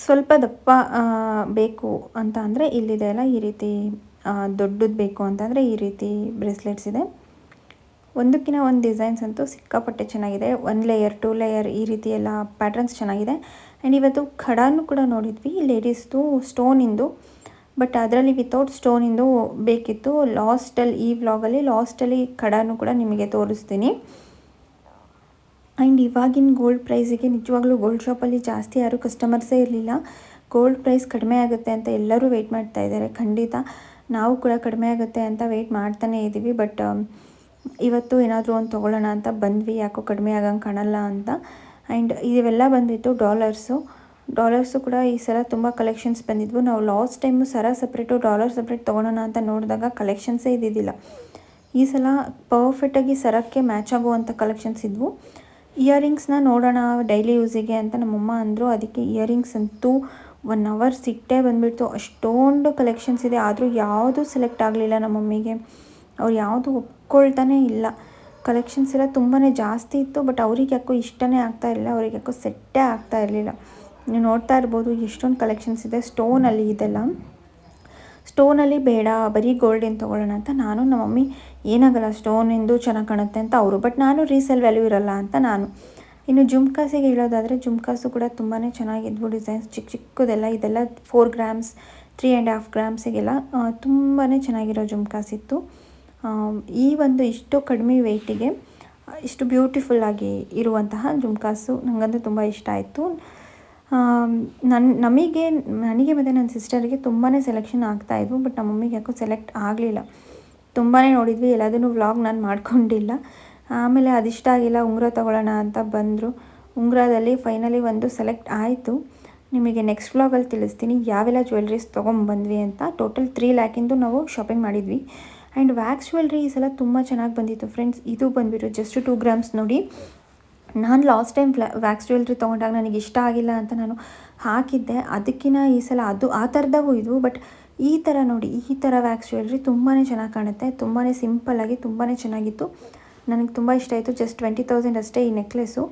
ಸ್ವಲ್ಪ ದಪ್ಪ ಬೇಕು ಅಂತ ಅಂದರೆ ಇಲ್ಲಿದೆ ಅಲ್ಲ, ಈ ರೀತಿ ದೊಡ್ಡದು ಬೇಕು ಅಂತಂದರೆ ಈ ರೀತಿ ಬ್ರೇಸ್ಲೆಟ್ಸ್ ಇದೆ. ಒಂದಕ್ಕಿಂತ ಒಂದು ಡಿಸೈನ್ಸ್ ಅಂತೂ ಸಿಕ್ಕಾಪಟ್ಟೆ ಚೆನ್ನಾಗಿದೆ. ಒನ್ ಲೇಯರ್ ಟೂ ಲೇಯರ್ ಈ ರೀತಿ ಎಲ್ಲ ಪ್ಯಾಟ್ರನ್ಸ್ ಚೆನ್ನಾಗಿದೆ. ಆ್ಯಂಡ್ ಇವತ್ತು ಖಡಾನು ಕೂಡ ನೋಡಿದ್ವಿ. ಲೇಡೀಸ್ದು ಸ್ಟೋನಿಂದು ಬಟ್ ಅದರಲ್ಲಿ ವಿತೌಟ್ ಸ್ಟೋನಿಂದು ಬೇಕಿತ್ತು. ಲಾಸ್ಟಲ್ಲಿ ಈ ವ್ಲಾಗಲ್ಲಿ ಲಾಸ್ಟಲ್ಲಿ ಖಡಾನು ಕೂಡ ನಿಮಗೆ ತೋರಿಸ್ತೀನಿ. ಆ್ಯಂಡ್ ಇವಾಗಿನ ಗೋಲ್ಡ್ ಪ್ರೈಸಿಗೆ ನಿಜವಾಗ್ಲೂ ಗೋಲ್ಡ್ ಶಾಪಲ್ಲಿ ಜಾಸ್ತಿ ಯಾರೂ ಕಸ್ಟಮರ್ಸೇ ಇರಲಿಲ್ಲ. ಗೋಲ್ಡ್ ಪ್ರೈಸ್ ಕಡಿಮೆ ಆಗುತ್ತೆ ಅಂತ ಎಲ್ಲರೂ ವೆಯ್ಟ್ ಮಾಡ್ತಾ ಇದ್ದಾರೆ ಖಂಡಿತ ನಾವು ಕೂಡ ಕಡಿಮೆ ಆಗುತ್ತೆ ಅಂತ ವೆಯ್ಟ್ ಮಾಡ್ತಾನೇ ಇದ್ದೀವಿ ಬಟ್ ಇವತ್ತು ಏನಾದರೂ ಒಂದು ತೊಗೊಳ್ಳೋಣ ಅಂತ ಬಂದ್ವಿ. ಯಾಕೋ ಕಡಿಮೆ ಆಗಂಗೆ ಕಾಣಲ್ಲ ಅಂತ. ಆ್ಯಂಡ್ ಇವೆಲ್ಲ ಬಂದಿತ್ತು ಡಾಲರ್ಸು ಡಾಲರ್ಸು ಕೂಡ ಈ ಸಲ ತುಂಬ ಕಲೆಕ್ಷನ್ಸ್ ಬಂದಿದ್ವು. ನಾವು ಲಾಸ್ಟ್ ಟೈಮು ಸರ ಸಪ್ರೇಟು ಡಾಲರ್ ಸಪ್ರೇಟ್ ತೊಗೊಳೋಣ ಅಂತ ನೋಡಿದಾಗ ಕಲೆಕ್ಷನ್ಸೇ ಇದ್ದಿದ್ದಿಲ್ಲ. ಈ ಸಲ ಪರ್ಫೆಕ್ಟಾಗಿ ಸರಕ್ಕೆ ಮ್ಯಾಚ್ ಆಗುವಂಥ ಕಲೆಕ್ಷನ್ಸ್ ಇದ್ವು. ಇಯರಿಂಗ್ಸ್ನ ನೋಡೋಣ ಡೈಲಿ ಯೂಸಿಗೆ ಅಂತ ನಮ್ಮಮ್ಮ ಅಂದರು. ಅದಕ್ಕೆ ಇಯರಿಂಗ್ಸ್ ಅಂತೂ ಒನ್ ಅವರ್ ಸಿಟ್ಟೇ ಬಂದುಬಿಡ್ತು. ಅಷ್ಟೊಂದು ಕಲೆಕ್ಷನ್ಸ್ ಇದೆ. ಆದರೂ ಯಾವುದು ಸೆಲೆಕ್ಟ್ ಆಗಲಿಲ್ಲ ನಮ್ಮಮ್ಮಿಗೆ. ಅವ್ರು ಯಾವುದು ಒಪ್ಕೊಳ್ತಾನೇ ಇಲ್ಲ. ಕಲೆಕ್ಷನ್ಸ್ ಎಲ್ಲ ತುಂಬಾ ಜಾಸ್ತಿ ಇತ್ತು. ಬಟ್ ಅವ್ರಿಗೆ ಯಾಕೋ ಇಷ್ಟನೇ ಆಗ್ತಾ ಇರಲಿಲ್ಲ. ಅವ್ರಿಗೆ ಯಾಕೋ ಸೆಟ್ಟೇ ಆಗ್ತಾ ಇರಲಿಲ್ಲ. ನೀವು ನೋಡ್ತಾ ಇರ್ಬೋದು ಎಷ್ಟೊಂದು ಕಲೆಕ್ಷನ್ಸ್ ಇದೆ. ಸ್ಟೋನಲ್ಲಿ ಇದೆಲ್ಲ. ಸ್ಟೋನಲ್ಲಿ ಬೇಡ, ಬರೀ ಗೋಲ್ಡಿನ ತೊಗೊಳ್ಳೋಣ ಅಂತ ನಾನು, ನಮ್ಮ ಮಮ್ಮಿ ಏನಾಗಲ್ಲ ಸ್ಟೋನಿಂದು ಚೆನ್ನಾಗಿ ಕಾಣುತ್ತೆ ಅಂತ ಅವರು ಬಟ್ ನಾನು ರೀಸೇಲ್ ವ್ಯಾಲ್ಯೂ ಇರಲ್ಲ ಅಂತ ನಾನು. ಇನ್ನು ಜುಮ್ಕಾಸಿಗೆ ಹೇಳೋದಾದರೆ ಜುಮ್ಕಾಸು ಕೂಡ ತುಂಬಾ ಚೆನ್ನಾಗಿದ್ವು ಡಿಸೈನ್ಸ್ ಚಿಕ್ಕ ಚಿಕ್ಕದೆಲ್ಲ, ಇದೆಲ್ಲ four grams three and half ಗ್ರಾಮ್ಸಿಗೆಲ್ಲ ತುಂಬಾ ಚೆನ್ನಾಗಿರೋ ಜುಮ್ಕಾಸ್ ಇತ್ತು ಈ ಒಂದು ಇಷ್ಟು ಕಡಿಮೆ ವೆಯ್ಟಿಗೆ ಇಷ್ಟು ಬ್ಯೂಟಿಫುಲ್ಲಾಗಿ ಇರುವಂತಹ ಜುಮ್ಕಾಸು ನನಗಂತೂ ತುಂಬ ಇಷ್ಟ ಆಯಿತು. ನನ್ನ ನಮಗೆ, ನನಗೆ ಮತ್ತು ನನ್ನ ಸಿಸ್ಟರಿಗೆ ತುಂಬಾ ಸೆಲೆಕ್ಷನ್ ಆಗ್ತಾಯಿದ್ವು ಬಟ್ ನಮ್ಮ ಮಮ್ಮಿಗೆ ಯಾಕೋ ಸೆಲೆಕ್ಟ್ ಆಗಲಿಲ್ಲ. ತುಂಬಾ ನೋಡಿದ್ವಿ, ಎಲ್ಲದನ್ನು ವ್ಲಾಗ್ ನಾನು ಮಾಡ್ಕೊಂಡಿಲ್ಲ. ಆಮೇಲೆ ಅದಿಷ್ಟ ಆಗಿಲ್ಲ, ಉಂಗುರ ತೊಗೊಳ್ಳೋಣ ಅಂತ ಬಂದರು. ಉಂಗುರದಲ್ಲಿ ಫೈನಲಿ ಒಂದು ಸೆಲೆಕ್ಟ್ ಆಯಿತು. ನಿಮಗೆ ನೆಕ್ಸ್ಟ್ ವ್ಲಾಗಲ್ಲಿ ತಿಳಿಸ್ತೀನಿ, ಯಾವೆಲ್ಲ ಜ್ಯುವೆಲ್ರೀಸ್ ತೊಗೊಂಬಂದ್ವಿ ಅಂತ. ಟೋಟಲ್ ತ್ರೀ ಲ್ಯಾಕಿಂದು ನಾವು ಶಾಪಿಂಗ್ ಮಾಡಿದ್ವಿ. ಆ್ಯಂಡ್ ವ್ಯಾಕ್ಸ್ ಜ್ಯುವೆಲ್ರಿ ಈ ಸಲ ತುಂಬ ಚೆನ್ನಾಗಿ ಬಂದಿತ್ತು ಫ್ರೆಂಡ್ಸ್ ಇದು ಬಂದುಬಿಟ್ಟು ಜಸ್ಟ್ ಟೂ ಗ್ರಾಮ್ಸ್ ನೋಡಿ. ನಾನು ಲಾಸ್ಟ್ ಟೈಮ್ ಫ್ಲಾ ವ್ಯಾಕ್ಸ್ ಜ್ಯುವೆಲ್ರಿ ತೊಗೊಂಡಾಗ ನನಗೆ ಇಷ್ಟ ಆಗಿಲ್ಲ ಅಂತ ನಾನು ಹಾಕಿದ್ದೆ. ಅದಕ್ಕಿಂತ ಈ ಸಲ ಅದು, ಆ ಥರದವು ಇದು ಬಟ್ ಈ ಥರ ನೋಡಿ, ಈ ಥರ ವ್ಯಾಕ್ಸ್ ಜ್ಯುವೆಲ್ರಿ ತುಂಬಾ ಚೆನ್ನಾಗಿ ಕಾಣುತ್ತೆ. ತುಂಬಾ ಸಿಂಪಲ್ಲಾಗಿ ತುಂಬಾ ಚೆನ್ನಾಗಿತ್ತು. ನನಗೆ ತುಂಬ ಇಷ್ಟ ಆಯಿತು. ಜಸ್ಟ್ ಟ್ವೆಂಟಿ ತೌಸಂಡ್ ಅಷ್ಟೇ ಈ ನೆಕ್ಲೆಸ್ಸು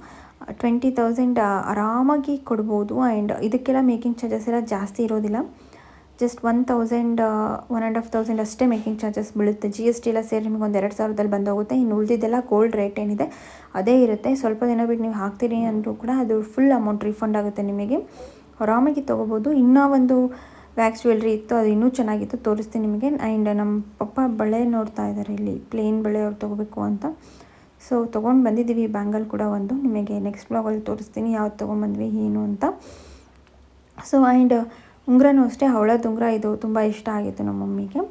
ಟ್ವೆಂಟಿ ತೌಸಂಡ್ ಆರಾಮಾಗಿ ಕೊಡ್ಬೋದು. ಆ್ಯಂಡ್ ಇದಕ್ಕೆಲ್ಲ ಮೇಕಿಂಗ್ ಚಾರ್ಜಸ್ ಎಲ್ಲ ಜಾಸ್ತಿ ಇರೋದಿಲ್ಲ. Just one thousand one and half thousand ಅಷ್ಟೇ ಮೇಕಿಂಗ್ ಚಾರ್ಜಸ್ ಬೀಳುತ್ತೆ. ಜಿ ಎಸ್ ಟಿ ಎಲ್ಲ ಸೇರಿ ನಿಮಗೆ ಒಂದು ಎರಡು ಸಾವಿರದಲ್ಲಿ ಬಂದೋಗುತ್ತೆ. ಇನ್ನು ಉಳಿದಿದ್ದೆಲ್ಲ ಗೋಲ್ಡ್ ರೇಟ್ ಏನಿದೆ, ಅದೇ ಇರುತ್ತೆ. ಸ್ವಲ್ಪ ದಿನ ಬಿಟ್ಟು ನೀವು ಹಾಕ್ತೀರಿ ಅಂದರೂ ಕೂಡ ಅದು ಫುಲ್ ಅಮೌಂಟ್ ರೀಫಂಡ್ ಆಗುತ್ತೆ ನಿಮಗೆ. ಆರಾಮಾಗಿ ತೊಗೋಬೋದು. ಇನ್ನೂ ಒಂದು ವ್ಯಾಕ್ಸ್ ಜ್ಯುವೆಲ್ರಿ ಇತ್ತು, ಅದು ಇನ್ನೂ ಚೆನ್ನಾಗಿತ್ತು, ತೋರಿಸ್ತೀನಿ ನಿಮಗೆ. ಆ್ಯಂಡ್ ನಮ್ಮ ಪಪ್ಪ ಬಳೆ ನೋಡ್ತಾ ಇದ್ದಾರೆ ಇಲ್ಲಿ ಪ್ಲೇನ್ ಬಳೆ ಅವ್ರು ತೊಗೋಬೇಕು ಅಂತ. ಸೊ ತೊಗೊಂಡು ಬಂದಿದ್ದೀವಿ. ಬ್ಯಾಂಗಲ್ ಕೂಡ ಒಂದು. ನಿಮಗೆ ನೆಕ್ಸ್ಟ್ ಬ್ಲಾಗಲ್ಲಿ ತೋರಿಸ್ತೀನಿ, ಯಾವ್ದು ತೊಗೊಂಬಂದ್ವಿ ಏನು ಅಂತ. ಸೊ ಆ್ಯಂಡ್ ಉಂಗ್ರನೂ ಅಷ್ಟೇ ಹವಳದ ಉಂಗುರ ಇದು ತುಂಬ ಇಷ್ಟ ಆಗಿತ್ತು ನಮ್ಮ ಮಮ್ಮಿಗೆ.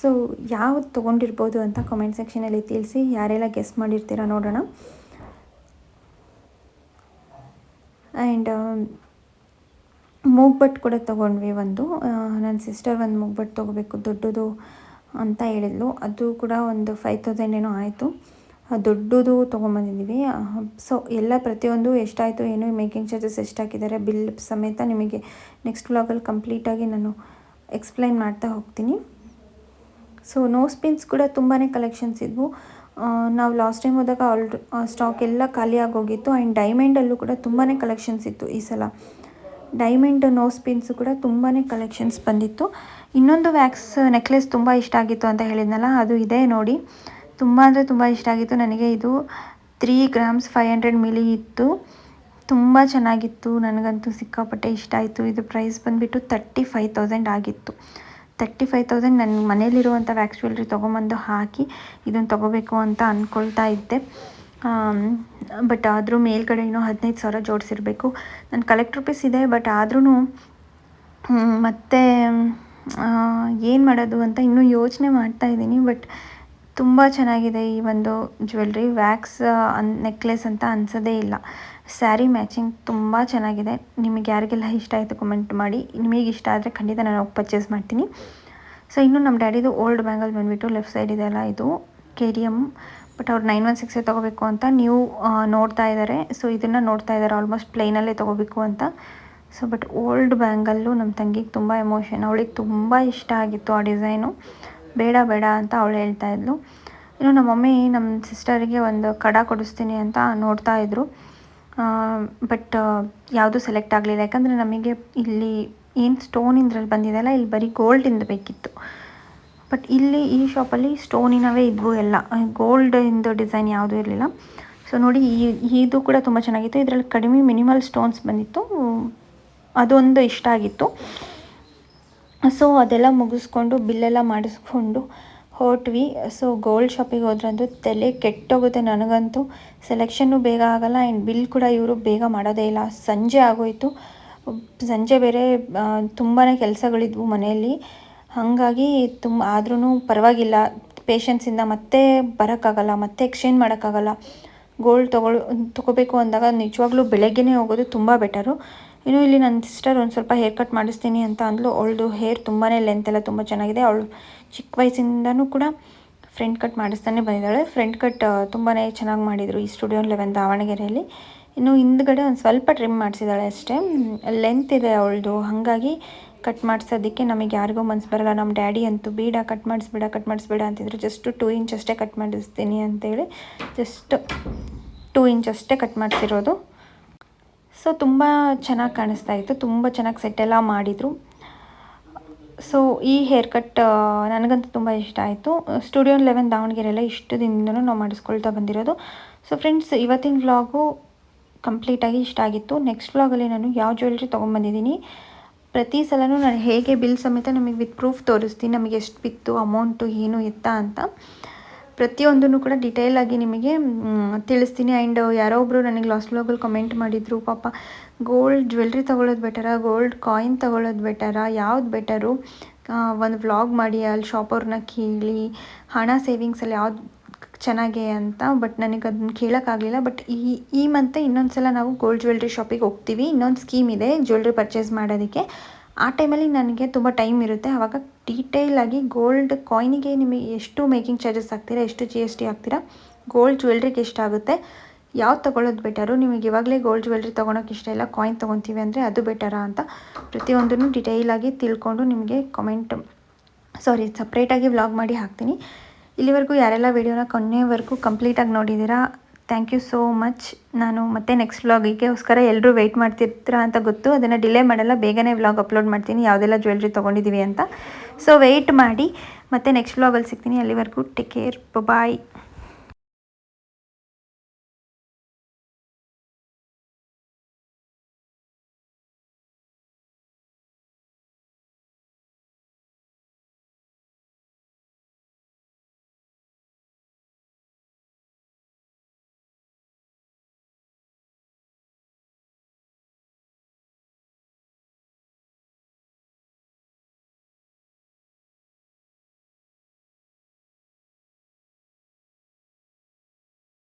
ಸೊ ಯಾವ್ದು ತೊಗೊಂಡಿರ್ಬೋದು ಅಂತ ಕಮೆಂಟ್ ಸೆಕ್ಷನಲ್ಲಿ ತಿಳಿಸಿ, ಯಾರೆಲ್ಲ ಗೆಸ್ ಮಾಡಿರ್ತೀರಾ ನೋಡೋಣ. ಆ್ಯಂಡ್ ಮೂಗ್ಬಟ್ಟು ಕೂಡ ತೊಗೊಂಡ್ವಿ ಒಂದು. ನನ್ನ ಸಿಸ್ಟರ್ ಒಂದು ಮೂಗ್ಬಟ್ಟು ತೊಗೋಬೇಕು, ದೊಡ್ಡದು ಅಂತ ಹೇಳಿದ್ಲು. ಅದು ಕೂಡ ಒಂದು ಫೈವ್ ತೌಸಂಡ್ ಏನೋ ಆಯಿತು. ದೊಡ್ಡದು ತೊಗೊಂಬಂದಿದ್ದೀವಿ. ಸೊ ಎಲ್ಲ ಪ್ರತಿಯೊಂದು ಎಷ್ಟಾಯಿತು ಏನು ಮೇಕಿಂಗ್ ಚಾರ್ಜಸ್ ಎಷ್ಟು ಹಾಕಿದ್ದಾರೆ ಬಿಲ್ ಸಮೇತ ನಿಮಗೆ ನೆಕ್ಸ್ಟ್ ವ್ಲಾಗಲ್ಲಿ ಕಂಪ್ಲೀಟಾಗಿ ನಾನು ಎಕ್ಸ್ಪ್ಲೈನ್ ಮಾಡ್ತಾ ಹೋಗ್ತೀನಿ. ಸೊ ನೋಸ್ ಪಿನ್ಸ್ ಕೂಡ ತುಂಬಾ ಕಲೆಕ್ಷನ್ಸ್ ಇದ್ವು. ನಾವು ಲಾಸ್ಟ್ ಟೈಮ್ ಹೋದಾಗ ಆಲ್ ಸ್ಟಾಕ್ ಎಲ್ಲ ಖಾಲಿಯಾಗೋಗಿತ್ತು ಆ್ಯಂಡ್ ಡೈಮಂಡಲ್ಲೂ ಕೂಡ ತುಂಬಾ ಕಲೆಕ್ಷನ್ಸ್ ಇತ್ತು ಈ ಸಲ. ಡೈಮಂಡ್ ನೋ ಪಿನ್ಸು ಕೂಡ ತುಂಬಾ ಕಲೆಕ್ಷನ್ಸ್ ಬಂದಿತ್ತು. ಇನ್ನೊಂದು ವ್ಯಾಕ್ಸ್ ನೆಕ್ಲೆಸ್ ತುಂಬ ಇಷ್ಟ ಆಗಿತ್ತು ಅಂತ ಹೇಳಿದ್ನಲ್ಲ, ಅದು ಇದೆ ನೋಡಿ. ತುಂಬ ಅಂದರೆ ತುಂಬ ಇಷ್ಟ ಆಗಿತ್ತು. ನನಗೆ ಇದು three grams five hundred milli ಇತ್ತು. ತುಂಬ ಚೆನ್ನಾಗಿತ್ತು. ನನಗಂತೂ ಸಿಕ್ಕಾಪಟ್ಟೆ ಇಷ್ಟ ಆಯಿತು. ಇದು ಪ್ರೈಸ್ ಬಂದುಬಿಟ್ಟು ತರ್ಟಿ ಫೈವ್ ತೌಸಂಡ್ ಆಗಿತ್ತು. ತರ್ಟಿ ಫೈವ್ ತೌಸಂಡ್ ನನ್ನ ಮನೇಲಿರುವಂಥ ವ್ಯಾಕ್ಸ್ ಜ್ಯುವೆಲ್ರಿ ತೊಗೊಂಬಂದು ಹಾಕಿ ಇದನ್ನು ತೊಗೋಬೇಕು ಅಂತ ಅಂದ್ಕೊಳ್ತಾ ಇದ್ದೆ. ಬಟ್ ಆದರೂ ಮೇಲ್ಗಡೆ ಇನ್ನೂ ಹದಿನೈದು ಸಾವಿರ ಜೋಡಿಸಿರಬೇಕು. ನನ್ನ ಕಲೆಕ್ಟ್ ರುಪೀಸ್ ಇದೆ ಬಟ್ ಆದ್ರೂ ಮತ್ತೆ ಏನು ಮಾಡೋದು ಅಂತ ಇನ್ನೂ ಯೋಚನೆ ಮಾಡ್ತಾ ಇದ್ದೀನಿ. ಬಟ್ ತುಂಬ ಚೆನ್ನಾಗಿದೆ ಈ ಒಂದು ಜ್ಯುವೆಲ್ರಿ ವ್ಯಾಕ್ಸ್ ನೆಕ್ಲೆಸ್ ಅಂತ ಅನ್ಸೋದೇ ಇಲ್ಲ. ಸ್ಯಾರಿ ಮ್ಯಾಚಿಂಗ್ ತುಂಬ ಚೆನ್ನಾಗಿದೆ. ನಿಮಗೆ ಯಾರಿಗೆಲ್ಲ ಇಷ್ಟ ಆಯಿತು ಕಮೆಂಟ್ ಮಾಡಿ. ನಿಮಗೆ ಇಷ್ಟ ಆದರೆ ಖಂಡಿತ ನಾನು ಪರ್ಚೇಸ್ ಮಾಡ್ತೀನಿ. ಸೊ ಇನ್ನು ನಮ್ಮ ಡ್ಯಾಡಿದು ಓಲ್ಡ್ ಬ್ಯಾಂಗಲ್ ಬಂದುಬಿಟ್ಟು ಲೆಫ್ಟ್ ಸೈಡ್ ಇದೆಯಲ್ಲ ಇದು. ಕೆ ಡಿ ಎಂ ಬಟ್ ಅವ್ರು ನೈನ್ ಒನ್ ಸಿಕ್ಸೇ ತೊಗೋಬೇಕು ಅಂತ ನೀವು ನೋಡ್ತಾ ಇದ್ದಾರೆ ಸೊ ಇದನ್ನು ನೋಡ್ತಾ ಇದ್ದಾರೆ ಆಲ್ಮೋಸ್ಟ್ ಪ್ಲೇನಲ್ಲೇ ತೊಗೋಬೇಕು ಅಂತ. ಸೊ ಬಟ್ ಓಲ್ಡ್ ಬ್ಯಾಂಗಲ್ಲು ನಮ್ಮ ತಂಗಿಗೆ ತುಂಬ ಎಮೋಷನ್ ಅವಳಿಗೆ ತುಂಬ ಇಷ್ಟ ಆಗಿತ್ತು ಆ ಡಿಸೈನು ಬೇಡ ಬೇಡ ಅಂತ ಅವಳು ಹೇಳ್ತಾ ಇದ್ಲು. ಇನ್ನು ನಮ್ಮ ಮಮ್ಮಿ ನಮ್ಮ ಸಿಸ್ಟರಿಗೆ ಒಂದು ಕಡ ಕೊಡಿಸ್ತೀನಿ ಅಂತ ನೋಡ್ತಾ ಇದ್ರು. ಬಟ್ ಯಾವುದು ಸೆಲೆಕ್ಟ್ ಆಗಲಿಲ್ಲ. ಯಾಕಂದರೆ ನಮಗೆ ಇಲ್ಲಿ ಏನು ಸ್ಟೋನಿಂದ್ರಲ್ಲಿ ಬಂದಿದೆಯಲ್ಲ ಇಲ್ಲಿ ಬರೀ ಇಂದ ಬೇಕಿತ್ತು. ಬಟ್ ಇಲ್ಲಿ ಈ ಶಾಪಲ್ಲಿ ಸ್ಟೋನಿನವೇ ಇದ್ವು ಎಲ್ಲ. ಗೋಲ್ಡಿಂದು ಡಿಸೈನ್ ಯಾವುದೂ ಇರಲಿಲ್ಲ. ಸೊ ನೋಡಿ ಈ, ಇದು ಕೂಡ ತುಂಬ ಚೆನ್ನಾಗಿತ್ತು. ಇದರಲ್ಲಿ ಕಡಿಮೆ ಮಿನಿಮಲ್ ಸ್ಟೋನ್ಸ್ ಬಂದಿತ್ತು. ಅದೊಂದು ಇಷ್ಟ ಆಗಿತ್ತು. ಸೊ ಅದೆಲ್ಲ ಮುಗಿಸ್ಕೊಂಡು ಬಿಲ್ಲೆಲ್ಲ ಮಾಡಿಸ್ಕೊಂಡು ಹೊರಟ್ವಿ. ಸೊ ಗೋಲ್ಡ್ ಶಾಪಿಗೆ ಹೋದ್ರಂತೂ ತಲೆ ಕೆಟ್ಟೋಗುತ್ತೆ ನನಗಂತೂ. ಸೆಲೆಕ್ಷನ್ನು ಬೇಗ ಆಗೋಲ್ಲ. ಆ್ಯಂಡ್ ಬಿಲ್ ಕೂಡ ಇವರು ಬೇಗ ಮಾಡೋದೇ ಇಲ್ಲ. ಸಂಜೆ ಆಗೋಯಿತು. ಸಂಜೆ ಬೇರೆ ತುಂಬಾ ಕೆಲಸಗಳಿದ್ವು ಮನೆಯಲ್ಲಿ. ಹಾಗಾಗಿ ತುಂಬ ಆದ್ರೂ ಪರವಾಗಿಲ್ಲ. ಪೇಷನ್ಸಿಂದ ಮತ್ತೆ ಬರೋಕ್ಕಾಗಲ್ಲ, ಮತ್ತೆ ಎಕ್ಸ್ಚೇಂಜ್ ಮಾಡೋಕ್ಕಾಗಲ್ಲ. ಗೋಲ್ಡ್ ತೊಗೊಳ್, ತೊಗೋಬೇಕು ಅಂದಾಗ ನಿಜವಾಗ್ಲೂ ಬೆಳಗ್ಗೆನೇ ಹೋಗೋದು ತುಂಬ ಬೆಟರು ಇನ್ನು ಇಲ್ಲಿ ನನ್ನ ಸಿಸ್ಟರ್ ಒಂದು ಸ್ವಲ್ಪ ಹೇರ್ ಕಟ್ ಮಾಡಿಸ್ತೀನಿ ಅಂತ ಅಂದ್ಲು. ಅವಳದು ಹೇರ್ ತುಂಬಾ ಲೆಂತ್ ಎಲ್ಲ ತುಂಬ ಚೆನ್ನಾಗಿದೆ. ಅವಳು ಚಿಕ್ಕ ವಯಸ್ಸಿಂದನೂ ಕೂಡ ಫ್ರಂಟ್ ಕಟ್ ಮಾಡಿಸ್ತಾನೆ ಬಂದಿದ್ದಾಳೆ. ಫ್ರಂಟ್ ಕಟ್ ತುಂಬಾ ಚೆನ್ನಾಗಿ ಮಾಡಿದರು ಈ ಸ್ಟುಡಿಯೋ ಲೆವೆನ್ ದಾವಣಗೆರೆಯಲ್ಲಿ. ಇನ್ನು ಹಿಂದ್ಗಡೆ ಒಂದು ಸ್ವಲ್ಪ ಟ್ರಿಮ್ ಮಾಡಿಸಿದ್ದಾಳೆ ಅಷ್ಟೇ. ಲೆಂತ್ ಇದೆ ಅವಳದು. ಹಾಗಾಗಿ ಕಟ್ ಮಾಡಿಸೋದಕ್ಕೆ ನಮಗೆ ಯಾರಿಗೂ ಮನ್ಸು ಬರಲ್ಲ. ನಮ್ಮ ಡ್ಯಾಡಿ ಅಂತೂ ಬೇಡ ಕಟ್ ಮಾಡಿಸ್ಬೇಡ ಕಟ್ ಮಾಡಿಸ್ಬೇಡ ಅಂತಿದ್ರು. ಜಸ್ಟ್ ಟೂ ಇಂಚ್ ಅಷ್ಟೇ ಕಟ್ ಮಾಡಿಸ್ತೀನಿ ಅಂತೇಳಿ ಜಸ್ಟ್ ಟೂ ಇಂಚ್ ಅಷ್ಟೇ ಕಟ್ ಮಾಡಿಸಿರೋದು. ಸೊ, ತುಂಬ ಚೆನ್ನಾಗಿ ಕಾಣಿಸ್ತಾ ಇತ್ತು. ತುಂಬ ಚೆನ್ನಾಗಿ ಸೆಟ್ಟೆಲ್ಲ ಮಾಡಿದರು. ಸೊ, ಈ ಹೇರ್ ಕಟ್ ನನಗಂತೂ ತುಂಬ ಇಷ್ಟ ಆಯಿತು. ಸ್ಟುಡಿಯೋ ಲೆವೆನ್ ದಾವಣಗೆರೆಲ್ಲ ಇಷ್ಟು ದಿನದಿಂದನೂ ನಾವು ಮಾಡಿಸ್ಕೊಳ್ತಾ ಬಂದಿರೋದು. ಸೊ, ಫ್ರೆಂಡ್ಸ್, ಇವತ್ತಿನ ವ್ಲಾಗು ಕಂಪ್ಲೀಟಾಗಿ ಇಷ್ಟ ಆಗಿತ್ತು. ನೆಕ್ಸ್ಟ್ ವ್ಲಾಗಲ್ಲಿ ನಾನು ಯಾವ ಜ್ಯುವೆಲ್ರಿ ತೊಗೊಂಬಂದಿದ್ದೀನಿ ಪ್ರತಿ ಸಲನೂ ನಾನು ಹೇಗೆ ಬಿಲ್ ಸಮೇತ ನಮಗೆ ವಿತ್ ಪ್ರೂಫ್ ತೋರಿಸ್ತೀನಿ. ನಮಗೆ ಎಷ್ಟು ಬಿತ್ತು, ಅಮೌಂಟು, ಏನು, ಎತ್ತ ಅಂತ. ಪ್ರತಿಯೊಂದನ್ನು ಕೂಡ ಡಿಟೇಲ್ ಆಗಿ ನಿಮಗೆ ತಿಳಿಸ್ತೀನಿ. ಆ್ಯಂಡ್ ಯಾರೋ ಒಬ್ಬರು ನನಗೆ ಲಾಸ್ಟ್ ಬ್ಲಾಗಲ್ಲಿ ಕಮೆಂಟ್ ಮಾಡಿದರು, ಪಾಪ ಗೋಲ್ಡ್ ಜ್ಯುವೆಲ್ರಿ ತೊಗೊಳ್ಳೋದು ಬೆಟರ ಗೋಲ್ಡ್ ಕಾಯಿನ್ ತೊಗೊಳ್ಳೋದು ಬೆಟರಾ ಯಾವ್ದು ಬೆಟರು ಒಂದು ವ್ಲಾಗ್ ಮಾಡಿ, ಅಲ್ಲಿ ಶಾಪವ್ರನ್ನ ಕೇಳಿ, ಹಣ ಸೇವಿಂಗ್ಸಲ್ಲಿ ಯಾವ್ದು ಚೆನ್ನಾಗೆ ಅಂತ ಬಟ್ ನನಗೆ ಅದನ್ನ ಕೇಳೋಕ್ಕಾಗಲಿಲ್ಲ ಬಟ್ ಈ ಈ ಮಂತ್ ಇನ್ನೊಂದು ಸಲ ನಾವು ಗೋಲ್ಡ್ ಜ್ಯುವೆಲ್ರಿ ಶಾಪಿಗೆ ಹೋಗ್ತೀವಿ. ಇನ್ನೊಂದು ಸ್ಕೀಮ್ ಇದೆ ಜ್ಯುವೆಲ್ರಿ ಪರ್ಚೇಸ್ ಮಾಡೋದಕ್ಕೆ. ಆ ಟೈಮಲ್ಲಿ ನನಗೆ ತುಂಬ ಟೈಮ್ ಇರುತ್ತೆ. ಆವಾಗ ಡೀಟೇಲಾಗಿ ಗೋಲ್ಡ್ ಕಾಯಿನಿಗೆ ನಿಮಗೆ ಎಷ್ಟು ಮೇಕಿಂಗ್ ಚಾರ್ಜಸ್ ಹಾಕ್ತೀರಾ ಎಷ್ಟು ಜಿ ಎಸ್ ಟಿ ಹಾಕ್ತೀರಾ ಗೋಲ್ಡ್ ಜ್ಯುವೆಲ್ರಿಗೆ ಎಷ್ಟಾಗುತ್ತೆ ಯಾವ್ದು ತೊಗೊಳ್ಳೋದು ಬೆಟರು ನಿಮಗೆ ಇವಾಗಲೇ ಗೋಲ್ಡ್ ಜ್ಯುವೆಲ್ರಿ ತೊಗೊಳಕ್ಕೆ ಇಷ್ಟ ಇಲ್ಲ ಕಾಯಿನ್ ತೊಗೊತೀವಿ ಅಂದರೆ ಅದು ಬೆಟರಾ ಅಂತ ಪ್ರತಿಯೊಂದನ್ನು ಡಿಟೇಲಾಗಿ ತಿಳ್ಕೊಂಡು ನಿಮಗೆ ಕಮೆಂಟ್ ಸಾರಿ ಸಪ್ರೇಟಾಗಿ ವ್ಲಾಗ್ ಮಾಡಿ ಹಾಕ್ತೀನಿ. ಇಲ್ಲಿವರೆಗೂ ಯಾರೆಲ್ಲ ವೀಡಿಯೋನ ಕೊನೆವರೆಗೂ ಕಂಪ್ಲೀಟಾಗಿ ನೋಡಿದ್ದೀರಾ ಥ್ಯಾಂಕ್ ಯು ಸೋ ಮಚ್ ನಾನು ಮತ್ತೆ ನೆಕ್ಸ್ಟ್ ವ್ಲಾಗಿಗೋಸ್ಕರ ಎಲ್ಲರೂ ವೆಯ್ಟ್ ಮಾಡ್ತಿರ್ತೀರಾ ಅಂತ ಗೊತ್ತು. ಅದನ್ನು ಡಿಲೇ ಮಾಡಲ್ಲ, ಬೇಗನೆ ವ್ಲಾಗ್ ಅಪ್ಲೋಡ್ ಮಾಡ್ತೀನಿ. ಯಾವುದೆಲ್ಲ ಜ್ಯುವೆಲ್ರಿ ತೊಗೊಂಡಿದ್ದೀವಿ ಅಂತ. ಸೊ ವೆಯ್ಟ್ ಮಾಡಿ. ಮತ್ತೆ ನೆಕ್ಸ್ಟ್ ವ್ಲಾಗಲ್ಲಿ ಸಿಗ್ತೀನಿ. ಅಲ್ಲಿವರೆಗೂ ಟೇಕ್ ಕೇರ್ ಬಾಯ್